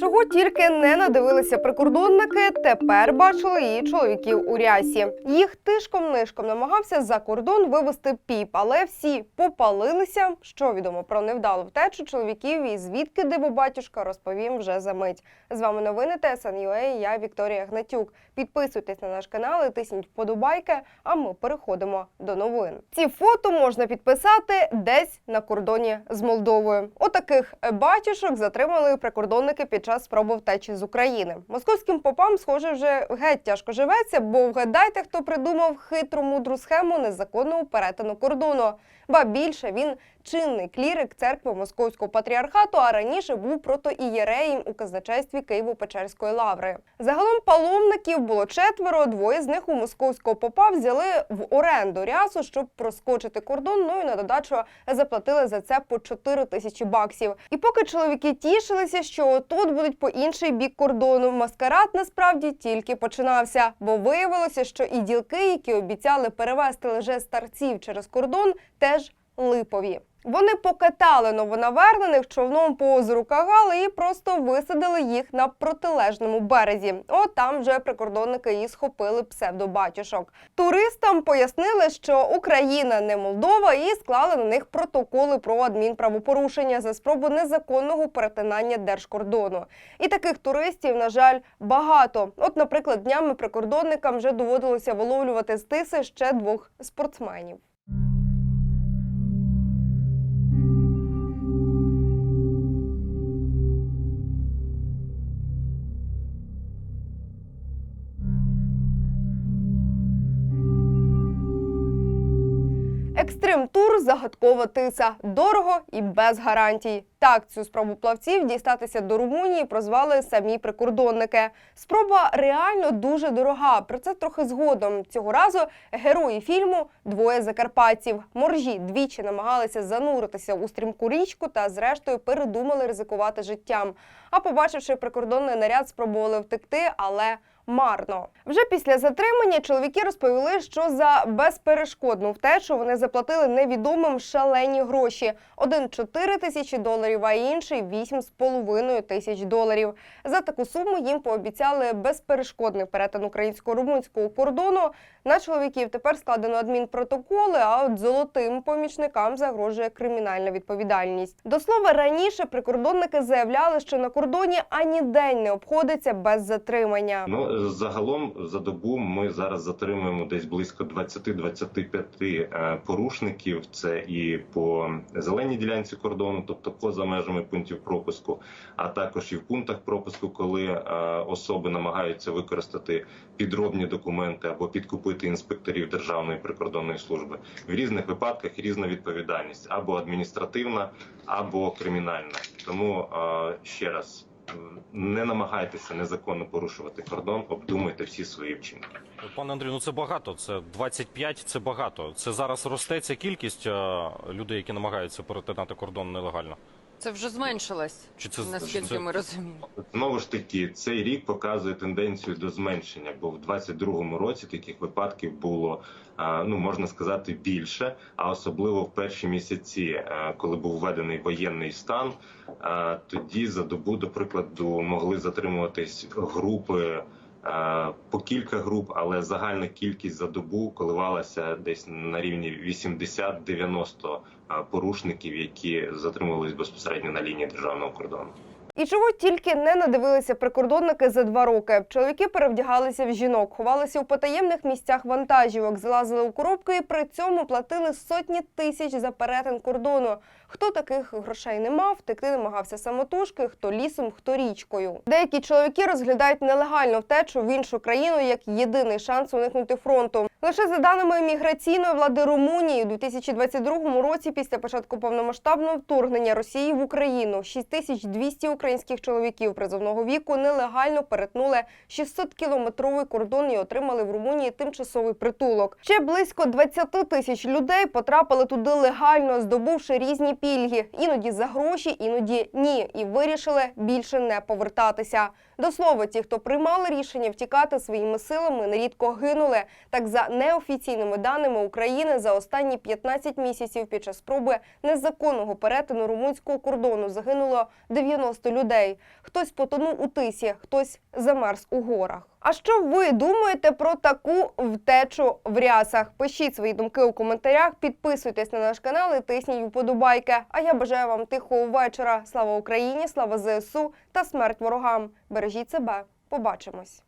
Чого тільки не надивилися прикордонники, тепер бачили і чоловіків у рясі. Їх тишком-нишком намагався за кордон вивезти піп, але всі попалилися. Що відомо про невдалу втечу чоловіків і звідки дивобатюшка розповім вже за мить. З вами новини ТСНЮА я Вікторія Гнатюк. Підписуйтесь на наш канал і тисніть вподобайки. А ми переходимо до новин. Ці фото можна підписати десь на кордоні з Молдовою. Отаких батюшок затримали прикордонники під час спроби втечі з України. Московським попам, схоже, вже геть тяжко живеться, бо вгадайте, хто придумав хитру мудру схему незаконного перетину кордону. Ба більше він чинний клірик церкви Московського патріархату, а раніше був протоієреєм у казначействі Києво-Печерської лаври. Загалом паломників було четверо. Двоє з них у московського попа взяли в оренду рясу, щоб проскочити кордон. Ну і на додачу заплатили за це по 4 тисячі баксів. І поки чоловіки тішилися, що тут будуть по інший бік кордону, маскарад насправді тільки починався, бо виявилося, що і ділки, які обіцяли перевезти лише старців через кордон, теж липові. Вони покатали новонавернених човном по озеру Кагали і просто висадили їх на протилежному березі. От там вже прикордонники і схопили псевдобатюшок. Туристам пояснили, що Україна не Молдова, і склали на них протоколи про адмінправопорушення за спробу незаконного перетинання держкордону. І таких туристів, на жаль, багато. От, наприклад, днями прикордонникам вже доводилося виловлювати з тиси ще двох спортсменів. Екстрим тур загадкова тиса. Дорого і без гарантій. Так, цю спробу плавців дістатися до Румунії прозвали самі прикордонники. Спроба реально дуже дорога. Про це трохи згодом. Цього разу герої фільму двоє закарпатців. Моржі двічі намагалися зануритися у стрімку річку та, зрештою, передумали ризикувати життям. А побачивши прикордонний наряд, спробували втекти, але марно. Вже після затримання чоловіки розповіли, що за безперешкодну втечу вони заплатили невідомим шалені гроші: один 4 тисячі доларів, а інший 8,5 тисяч доларів. За таку суму їм пообіцяли безперешкодний перетин українсько-румунського кордону. На чоловіків тепер складено адмінпротоколи, а от золотим помічникам загрожує кримінальна відповідальність. До слова, раніше прикордонники заявляли, що на кордоні ані день не обходиться без затримання. Ну загалом за добу ми зараз затримуємо десь близько 20-25 е, порушників. Це і по зеленій ділянці кордону, тобто поза межами пунктів пропуску, а також і в пунктах пропуску, коли е, особи намагаються використати підробні документи або підкупити інспекторів Державної прикордонної служби. В різних випадках різна відповідальність або адміністративна, або кримінальна. Тому е, ще раз. Не намагайтеся незаконно порушувати кордон, обдумайте всі свої вчинки. Пане Андрію, ну це багато. Це 25, це багато. Це зараз росте ця кількість е, людей, які намагаються перетинати кордон нелегально. Це вже зменшилось, Чи це наскільки чи це- ми розуміємо. Знову ж таки, цей рік показує тенденцію до зменшення, бо в 22-му році таких випадків було ну можна сказати більше, а особливо в перші місяці, коли був введений воєнний стан, тоді за добу, до прикладу, могли затримуватись групи. А, По кілька груп, але загальна кількість за добу коливалася десь на рівні 80-90 порушників, які затримувались безпосередньо на лінії державного кордону. І чого тільки не надивилися прикордонники за два роки. Чоловіки перевдягалися в жінок, ховалися у потаємних місцях вантажівок, залазили у коробки і при цьому платили сотні тисяч за перетин кордону. Хто таких грошей не мав, втекти намагався самотужки, хто лісом, хто річкою. Деякі чоловіки розглядають нелегальну втечу в іншу країну як єдиний шанс уникнути фронту. Лише за даними міграційної влади Румунії, у 2022 році, після початку повномасштабного вторгнення Росії в Україну, 6200 українських чоловіків призовного віку нелегально перетнули 600-кілометровий кордон і отримали в Румунії тимчасовий притулок. Ще близько 20 тисяч людей потрапили туди легально, здобувши різні пільги, іноді за гроші, іноді ні, і вирішили більше не повертатися. До слова, ті, хто приймали рішення втікати своїми силами, нерідко гинули. Так неофіційними даними України за останні 15 місяців під час спроби незаконного перетину румунського кордону загинуло 90 людей. Хтось потонув у тисі, хтось замерз у горах. А що ви думаєте про таку втечу в рясах? Пишіть свої думки у коментарях, підписуйтесь на наш канал і тисніть вподобайки. А я бажаю вам тихого вечора. Слава Україні, слава ЗСУ та смерть ворогам. Бережіть себе. Побачимось.